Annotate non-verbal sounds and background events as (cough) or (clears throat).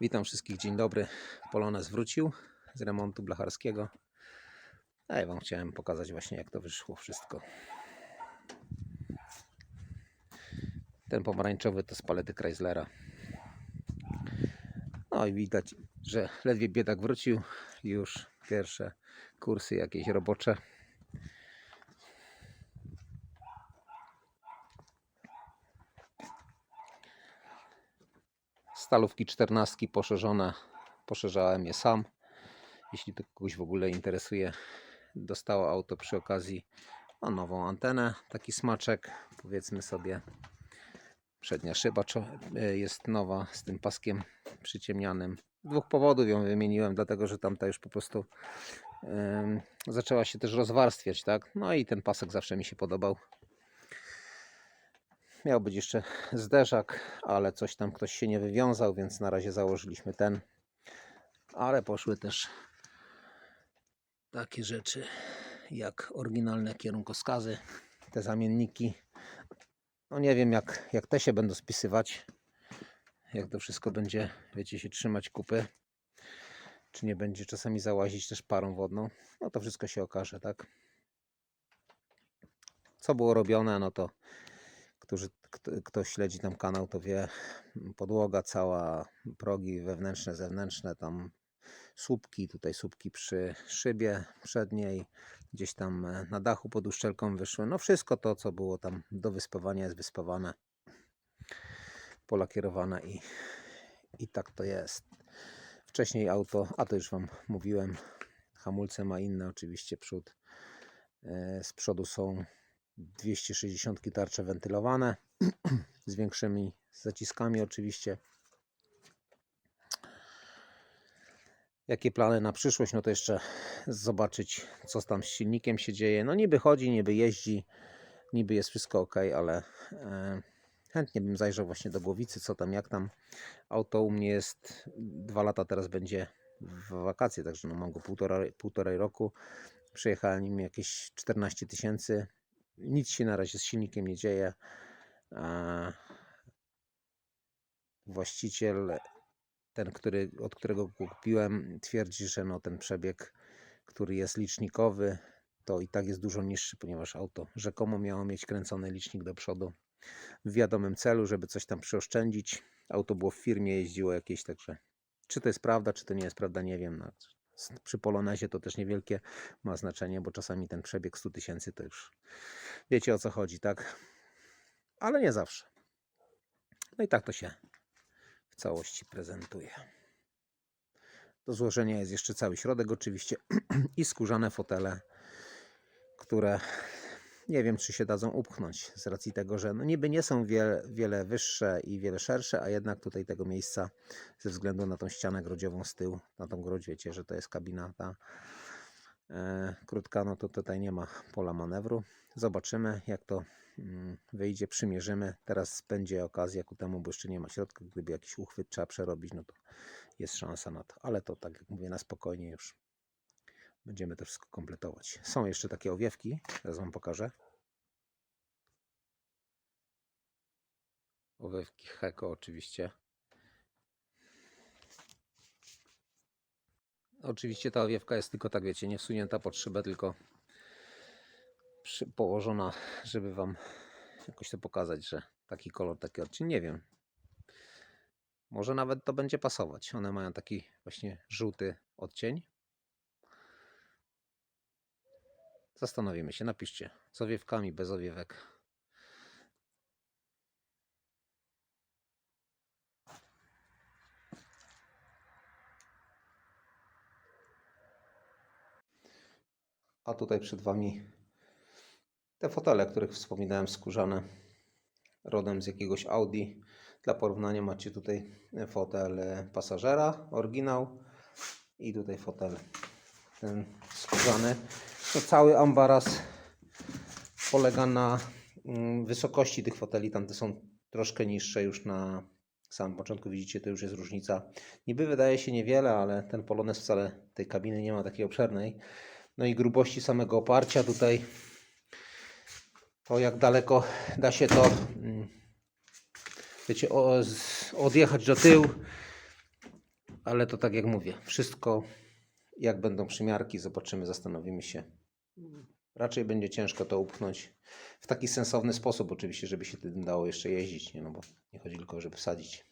Witam wszystkich, dzień dobry. Polonez wrócił z remontu blacharskiego. A ja Wam chciałem pokazać właśnie jak to wyszło wszystko. Ten pomarańczowy to z palety Chryslera. No i widać, że ledwie biedak wrócił. Już pierwsze kursy jakieś robocze. Stalówki 14 poszerzone. Poszerzałem je sam. Jeśli to kogoś w ogóle interesuje, dostało auto przy okazji no, nową antenę. Taki smaczek, powiedzmy sobie. Przednia szyba e, jest nowa z tym paskiem przyciemnianym. Z dwóch powodów ją wymieniłem, dlatego że tamta już po prostu em, zaczęła się też rozwarstwiać, tak? No i ten pasek zawsze mi się podobał. Miał być jeszcze zderzak, ale coś tam ktoś się nie wywiązał, więc na razie założyliśmy ten. Ale poszły też takie rzeczy jak oryginalne kierunkowskazy, te zamienniki. No nie wiem jak, jak te się będą spisywać, jak to wszystko będzie, wiecie, się trzymać kupy. Czy nie będzie czasami załazić też parą wodną. No to wszystko się okaże, tak? Co było robione, no to którzy, kto, kto śledzi tam kanał, to wie, podłoga cała, progi wewnętrzne, zewnętrzne, tam słupki, tutaj słupki przy szybie przedniej, gdzieś tam e, na dachu pod uszczelką wyszły. No wszystko to, co było tam do wyspawania jest wyspawane, polakierowane i, i tak to jest. Wcześniej auto, a to już Wam mówiłem, hamulce ma inne oczywiście przód. E, Z przodu są 260 tarcze wentylowane (clears throat) z większymi zaciskami oczywiście. Jakie plany na przyszłość? No to jeszcze zobaczyć, co tam z silnikiem się dzieje. No niby chodzi, niby jeździ, niby jest wszystko ok, ale e, chętnie bym zajrzał właśnie do głowicy, co tam, jak tam. Auto u mnie jest dwa lata, teraz będzie w wakacje, także no mam go półtora, półtorej roku. Przejechałem nim jakieś 14 tysięcy. Nic się na razie z silnikiem nie dzieje. Właściciel ten, który, od którego go kupiłem, twierdzi, że no ten przebieg, który jest licznikowy, to i tak jest dużo niższy, ponieważ auto rzekomo miało mieć kręcony licznik do przodu w wiadomym celu, żeby coś tam przeoszczędzić. Auto było w firmie, jeździło jakieś, także czy to jest prawda, czy to nie jest prawda, nie wiem. No, przy Polonezie to też niewielkie ma znaczenie, bo czasami ten przebieg 100 tysięcy to już wiecie o co chodzi, tak? Ale nie zawsze. No i tak to się w całości prezentuje. Do złożenia jest jeszcze cały środek oczywiście (clears throat) i skórzane fotele, które nie wiem czy się dadzą upchnąć z racji tego, że no niby nie są wiele, wiele wyższe i wiele szersze, a jednak tutaj tego miejsca ze względu na tą ścianę grodziową z tyłu, na tą grodź wiecie, że to jest kabina ta e, krótka, no to tutaj nie ma pola manewru. Zobaczymy jak to mm, wyjdzie, przymierzymy. Teraz będzie okazja ku temu, bo jeszcze nie ma środka. Gdyby jakiś uchwyt trzeba przerobić, no to jest szansa na to. Ale to tak jak mówię, na spokojnie już będziemy to wszystko kompletować. Są jeszcze takie owiewki, teraz Wam pokażę. Owiewki Heko oczywiście. Oczywiście ta owiewka jest tylko tak, wiecie, nie wsunięta pod szybę, tylko położona, żeby Wam jakoś to pokazać, że taki kolor, taki odcień, nie wiem. Może nawet to będzie pasować. One mają taki właśnie żółty odcień. Zastanowimy się, napiszcie z owiewkami, bez owiewek. A tutaj przed Wami te fotele, o których wspominałem, skórzane, rodem z jakiegoś Audi. Dla porównania macie tutaj fotel pasażera, oryginał i tutaj fotel ten skórzany. No, cały ambaras polega na mm, wysokości tych foteli. Tamte są troszkę niższe już na samym początku. Widzicie, to już jest różnica. Niby wydaje się niewiele, ale ten Polones wcale tej kabiny nie ma takiej obszernej. No i grubości samego oparcia tutaj to jak daleko da się to mm, wiecie, odjechać do tyłu Ale to tak jak mówię, wszystko jak będą przymiarki, zobaczymy, zastanowimy się. Raczej będzie ciężko to upchnąć w taki sensowny sposób, oczywiście, żeby się tym dało jeszcze jeździć, nie? No bo nie chodzi tylko, żeby wsadzić.